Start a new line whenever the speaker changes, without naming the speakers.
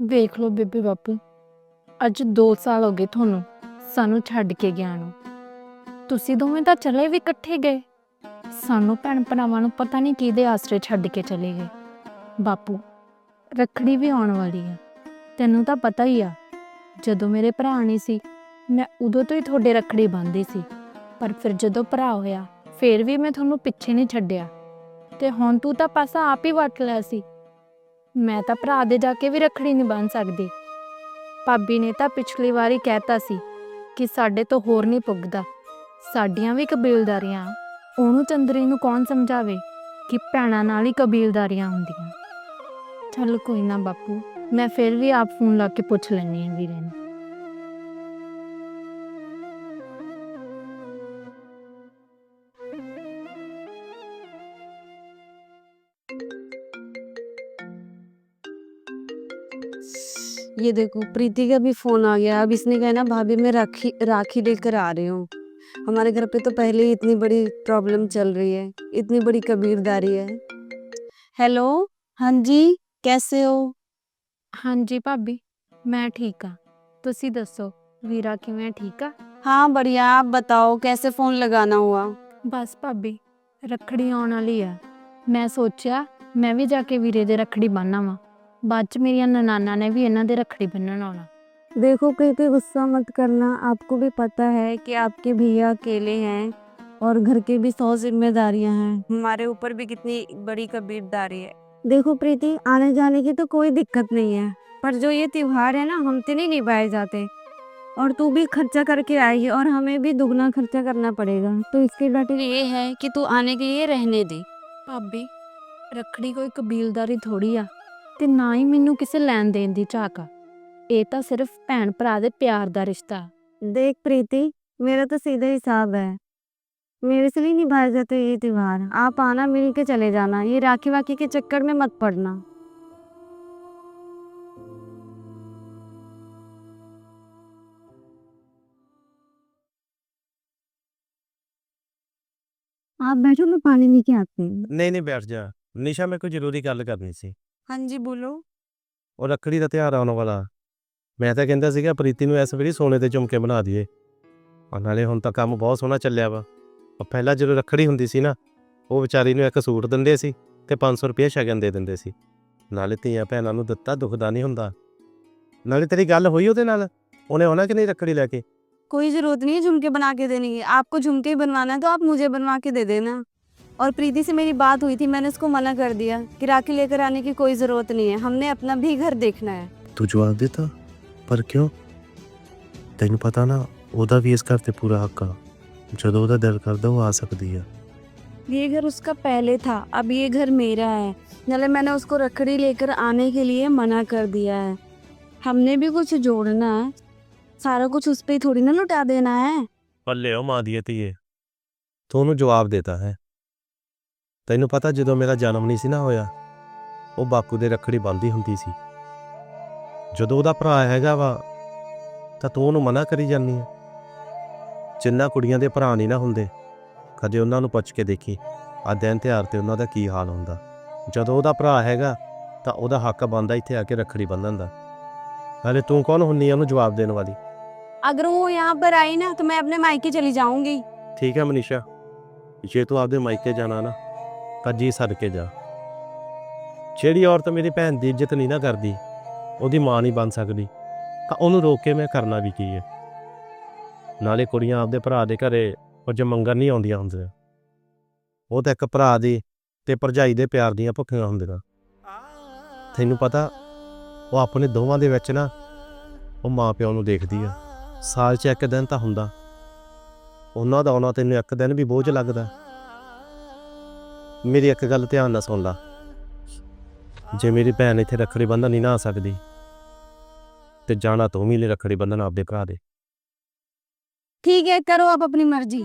ਵੇਖ ਲਓ ਬੇਬੇ ਬਾਪੂ। ਅੱਜ 2 ਸਾਲ ਹੋ ਗਏ ਤੁਹਾਨੂੰ, ਸਾਨੂੰ ਛੱਡ ਕੇ ਗਿਆ ਨੂੰ। ਤੁਸੀਂ ਦੋਵੇਂ ਤਾਂ ਚਲੇ ਵੀ ਇਕੱਠੇ ਗਏ। ਸਾਨੂੰ ਭੈਣ ਭਰਾਵਾਂ ਨੂੰ ਪਤਾ ਨਹੀਂ ਕਿਹਦੇ ਆਸਰੇ ਛੱਡ ਕੇ ਚਲੇ ਗਏ। ਬਾਪੂ, ਰੱਖੜੀ ਵੀ ਆਉਣ ਵਾਲੀ ਆ। ਤੈਨੂੰ ਤਾਂ ਪਤਾ ਹੀ ਆ, ਜਦੋਂ ਮੇਰੇ ਭਰਾ ਨਹੀਂ ਸੀ, ਮੈਂ ਉਦੋਂ ਤੋਂ ਹੀ ਤੁਹਾਡੇ ਰੱਖੜੀ ਬੰਨ੍ਹਦੀ ਸੀ। ਪਰ ਫਿਰ ਜਦੋਂ ਭਰਾ ਹੋਇਆ, ਫਿਰ ਵੀ ਮੈਂ ਤੁਹਾਨੂੰ ਪਿੱਛੇ ਨਹੀਂ ਛੱਡਿਆ। ਤੇ ਹੁਣ ਤੂੰ ਤਾਂ ਪਾਸਾ ਆਪ ਹੀ ਵੱਟ ਲਿਆ ਸੀ। ਮੈਂ ਤਾਂ ਭਰਾ ਦੇ ਜਾ ਕੇ ਵੀ ਰੱਖੜੀ ਨਹੀਂ ਬੰਨ ਸਕਦੀ। ਭਾਬੀ ਨੇ ਤਾਂ ਪਿਛਲੀ ਵਾਰੀ ਕਹਿਤਾ ਸੀ ਕਿ ਸਾਡੇ ਤੋਂ ਹੋਰ ਨਹੀਂ ਪੁੱਗਦਾ। ਸਾਡੀਆਂ ਵੀ ਕਬੀਲਦਾਰੀਆਂ, ਉਹਨੂੰ ਚੰਦਰੀ ਨੂੰ ਕੌਣ ਸਮਝਾਵੇ ਕਿ ਭੈਣਾਂ ਨਾਲ ਹੀ ਕਬੀਲਦਾਰੀਆਂ ਹੁੰਦੀਆਂ। ਚੱਲ ਕੋਈ ਨਾ ਬਾਪੂ, ਮੈਂ ਫਿਰ ਵੀ ਆਪ ਫੋਨ ਲਾ ਕੇ ਪੁੱਛ ਲੈਣੀ ਹਾਂ ਵੀਰੇ ਨੂੰ।
ये देखो प्रीति का भी फोन आ गया अब इसने कहा ना भाभी मैं राखी राखी लेकर आ रही हूँ हमारे घर पे तो पहले ही इतनी बड़ी प्रॉब्लम चल रही है इतनी बड़ी कबीरदारी है हेलो हाँ जी कैसे हो
ਹਾਂਜੀ ਭਾਬੀ ਮੈਂ ਠੀਕ ਆ ਤੁਸੀਂ ਦੱਸੋ ਵੀਰਾ ਕਿਵੇਂ ਠੀਕ ਆ
हाँ बढ़िया आप बताओ कैसे फोन लगाना हुआ
ਬਸ ਭਾਬੀ ਰੱਖੜੀ ਆਉਣ ਵਾਲੀ ਆ ਮੈਂ ਸੋਚਿਆ ਮੈਂ ਵੀ ਜਾ ਕੇ ਵੀਰੇ ਦੇ ਰੱਖੜੀ ਬੰਨ੍ਹਾਂ बाद च मेरी ननाना ने भी इन्हों रखड़ी बनना आना
देखो क्योंकि गुस्सा मत करना। आपको भी पता है कि आपके भैया अकेले हैं और घर के भी सौ जिम्मेदारियाँ हैं। हमारे ऊपर भी कितनी बड़ी कबीरदारी है। देखो प्रीति आने जाने की तो कोई दिक्कत नहीं है। पर जो ये त्यौहार है ना हम तो नहीं निभाए जाते। और तू भी खर्चा करके आएगी और हमें भी दुगना खर्चा करना पड़ेगा। तो इसके बेटर ये है कि तू आने के लिए रहने दे।
भाभी रखड़ी कोई कबीलदारी थोड़ी है ਤੇ ਨਾ ਹੀ ਮੈਨੂੰ ਕਿਸੇ ਲੈਣ ਦੇਣ ਦੀ ਝਾਕ ਆ ਇਹ ਤਾਂ ਸਿਰਫ ਭੈਣ ਭਰਾ ਦੇ ਪਿਆਰ ਦਾ ਰਿਸ਼ਤਾ
देख प्रीति मेरा तो सीधा हिसाब है मेरे से नहीं निभाए जाते ये त्योहार आप आना मिल के चले जाना ये राखी वाखी के चक्कर में मत पड़ना आप बैठो मैं पानी लेके आती हूँ
ਨਹੀਂ ਨਹੀਂ ਬੈਠ ਜਾ ਨਿਸ਼ਾ ਮੈਂ ਕੋਈ ਜ਼ਰੂਰੀ ਗੱਲ ਕਰਨੀ ਸੀ
हाँ जी बोलो
ਉਹ ਰੱਖੜੀ ਦਾ ਤਿਉਹਾਰ ਆਉਣ ਵਾਲਾ ਮੈਂ ਤਾਂ ਕਹਿੰਦਾ ਸੀਗਾ ਪ੍ਰੀਤੀ ਨੂੰ ਇਸ ਵਾਰੀ ਸੋਨੇ ਦੇ ਝੁਮਕੇ ਬਣਾ ਦਈਏ ਔਰ ਨਾਲੇ ਹੁਣ ਤਾਂ ਕੰਮ ਬਹੁਤ ਸੋਹਣਾ ਚੱਲਿਆ ਵਾ ਉਹ ਪਹਿਲਾਂ ਜਦੋਂ ਰੱਖੜੀ ਹੁੰਦੀ ਸੀ ਨਾ ਉਹ ਵਿਚਾਰੀ ਨੂੰ ਇੱਕ ਸੂਟ ਦਿੰਦੇ ਸੀ ਤੇ 500 ਰੁਪਏ ਸ਼ਗਨ ਦੇ ਦਿੰਦੇ ਸੀ ਨਾਲੇ ਧੀਆਂ ਭੈਣਾਂ ਨੂੰ ਦਿੱਤਾ ਦੁਖਦਾ ਨਹੀਂ ਹੁੰਦਾ ਨਾਲੇ ਤੇਰੀ ਗੱਲ ਹੋਈ ਉਹਦੇ ਨਾਲ ਉਹਨੇ ਆਉਣਾ ਕਿ ਨਹੀਂ ਰੱਖੜੀ ਲੈ ਕੇ
कोई जरूरत नहीं है झुमके बना के देने की आपको झुमके ही बनवाना है तो आप मुझे बनवा के दे देना और प्रीति से मेरी बात हुई थी मैंने उसको मना कर दिया कि राखी लेकर आने की कोई जरूरत नहीं है हमने अपना भी घर देखना है
ਤੂੰ ਜਵਾਬ ਦਿੱਤਾ ਪਰ ਕਿਉਂ ਤੈਨੂੰ ਪਤਾ ਨਾ ਉਹਦਾ ਵੀ ਇਸ ਘਰ ਤੇ ਪੂਰਾ ਹੱਕ ਆ ਜਦੋਂ ਉਹਦਾ ਦਿਲ ਕਰਦਾ ਉਹ ਆ ਸਕਦੀ ਆ
ये घर उसका पहले था अब ये घर मेरा है नाले मैंने उसको रखड़ी लेकर आने के लिए मना कर दिया है हमने भी कुछ जोड़ना है सारा कुछ उस पे ही थोड़ी ना लुटा देना है
ਪੱਲੇ ਉਹ ਮਾਂ ਦੀ ਧੀਏ ਤੂੰ ਉਹਨੂੰ ਜਵਾਬ ਦੇਤਾ ਹੈ ਤੈਨੂੰ ਪਤਾ ਜਦੋਂ ਮੇਰਾ ਜਨਮ ਨਹੀਂ ਸੀ ਨਾ ਹੋਇਆ ਉਹ ਬਾਪੂ ਦੇ ਰੱਖੜੀ ਬੰਦੀ ਹੁੰਦੀ ਸੀ ਜਦੋਂ ਉਹਦਾ ਭਰਾ ਹੈਗਾ ਵਾ ਤਾਂ ਤੂੰ ਉਹਨੂੰ ਮਨਾ ਕਰੀ ਜਾਂਦੀ ਹੈ ਜਿੰਨਾ ਕੁੜੀਆਂ ਦੇ ਭਰਾ ਨਹੀਂ ਨਾ ਹੁੰਦੇ ਕਦੇ ਉਹਨਾਂ ਨੂੰ ਪੁੱਛ ਕੇ ਦੇਖੀ ਆ ਦਿਨ ਤਿਉਹਾਰ ਤੇ ਉਹਨਾਂ ਦਾ ਕੀ ਹਾਲ ਹੁੰਦਾ ਜਦੋਂ ਉਹਦਾ ਭਰਾ ਹੈਗਾ ਤਾਂ ਉਹਦਾ ਹੱਕ ਬਣਦਾ ਇੱਥੇ ਆ ਕੇ ਰੱਖੜੀ ਬੰਨ੍ਹਣ ਦਾ ਹਲੇ ਤੂੰ ਕੌਣ ਹੁੰਨੀ ਆ ਉਹਨੂੰ ਜਵਾਬ ਦੇਣ ਵਾਲੀ
अगर वो यहाँ पर आई ना तो मैं अपने मायके चली जाऊंगी
ਠੀਕ ਹੈ ਮਨੀਸ਼ਾ ਜੇ ਤੂੰ ਆਪਦੇ ਮਾਇਕੇ ਜਾਣਾ ਨਾ ਤਾਂ ਜੀ ਸੱਦ ਕੇ ਜਾ। ਜਿਹੜੀ ਔਰਤ ਮੇਰੀ ਭੈਣ ਦੀ ਇੱਜ਼ਤ ਨਹੀਂ ਨਾ ਕਰਦੀ, ਉਹਦੀ ਮਾਂ ਨਹੀਂ ਬਣ ਸਕਦੀ, ਤਾਂ ਉਹਨੂੰ ਰੋਕ ਕੇ ਮੈਂ ਕਰਨਾ ਵੀ ਕੀ ਹੈ? ਨਾਲੇ ਕੁੜੀਆਂ ਆਪਦੇ ਭਰਾ ਦੇ ਘਰੇ ਕੁਝ ਮੰਗਣ ਨਹੀਂ ਆਉਂਦੀਆਂ ਹੁੰਦੀਆਂ। ਉਹ ਤਾਂ ਇੱਕ ਭਰਾ ਦੀ ਤੇ ਭਰਜਾਈ ਦੇ ਪਿਆਰ ਦੀਆਂ ਭੁੱਖੀਆਂ ਹੁੰਦੀਆਂ। ਤੈਨੂੰ ਪਤਾ, ਉਹ ਆਪਣੇ ਦੋਵਾਂ ਦੇ ਵਿੱਚ ਨਾ ਉਹ ਮਾਂ ਪਿਓ ਨੂੰ ਦੇਖਦੀ ਆ। ਸਾਲ 'ਚ ਇੱਕ ਦਿਨ ਤਾਂ ਹੁੰਦਾ। ਉਹਨਾਂ ਦਾ ਆਉਣਾ ਤੈਨੂੰ ਇੱਕ ਦਿਨ ਵੀ ਬੋਝ ਲੱਗਦਾ। ਮੇਰੀ ਇੱਕ ਗੱਲ ਧਿਆਨ ਨਾਲ ਸੁਣ ਲਾ ਜੇ ਮੇਰੀ ਭੈਣ ਇੱਥੇ ਰੱਖੜੀ ਬੰਨ੍ਹਣ ਨਹੀਂ ਨਾ ਆ ਸਕਦੀ ਤੇ ਜਾਣਾ ਤੂੰ ਵੀ ਲੈ ਰੱਖੜੀ ਬੰਨ੍ਹਣ ਆਪਦੇ ਭਰਾ ਦੇ
ठीक है करो आप अपनी मर्जी